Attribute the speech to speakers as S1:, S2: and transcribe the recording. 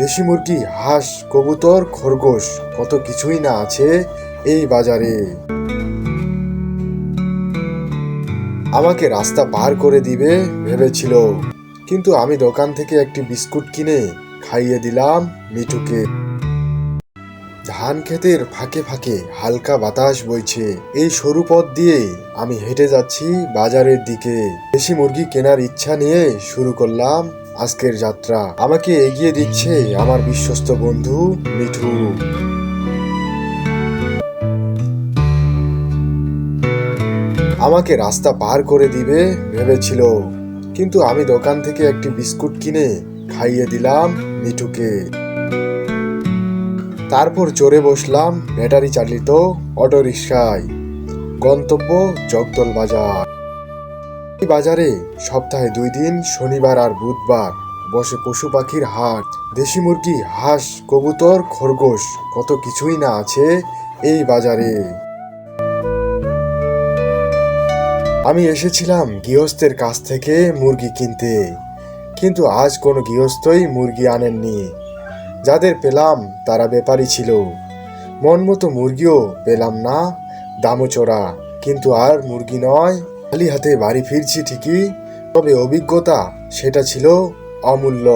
S1: দেশি মুরগি, হাঁস, কবুতর, খরগোশ, কত কিছুই না আছে এই বাজারে। আমাকে রাস্তা পার করে দিবে ভেবেছিল। কিন্তু আমি দোকান থেকে একটি বিস্কুট কিনে খাইয়ে দিলাম মিঠুকে। ধান ক্ষেতের ফাঁকে ফাঁকে হালকা বাতাস বইছে। এই সরু পথ দিয়ে আমি হেঁটে যাচ্ছি বাজারের দিকে। দেশি মুরগি কেনার ইচ্ছা নিয়ে শুরু করলাম আজকের যাত্রা আমাকে এগিয়ে দিচ্ছে আমার বিশ্বস্ত বন্ধু মিঠু। আমাকে রাস্তা পার করে দিবে ভেবেছিল, কিন্তু আমি দোকান থেকে একটি বিস্কুট কিনে খাইয়ে দিলাম মিঠুকে। তারপর চড়ে বসলাম ব্যাটারি চালিত অটো রিক্সায় গন্তব্য জগদল বাজার বাজারে সপ্তাহে দুই দিন, শনিবার আর বুধবার বসে পশু পাখির হাট। দেশি মুরগি, হাঁস, কবুতর, খরগোশ, কত কিছুই না আছে এই বাজারে। আমি এসেছিলাম গৃহস্থের কাছ থেকে মুরগি কিনতে। কিন্তু আজ কোনো গৃহস্থই মুরগি আনেননি। যাদের পেলাম তারা ব্যাপারী ছিল। মন মতো মুরগিও পেলাম না, দামও চড়া। কিন্তু আর মুরগি নয় খালি হাতে বাড়ি ফিরছি ঠিকই তবে অভিজ্ঞতা সেটা ছিল অমূল্য।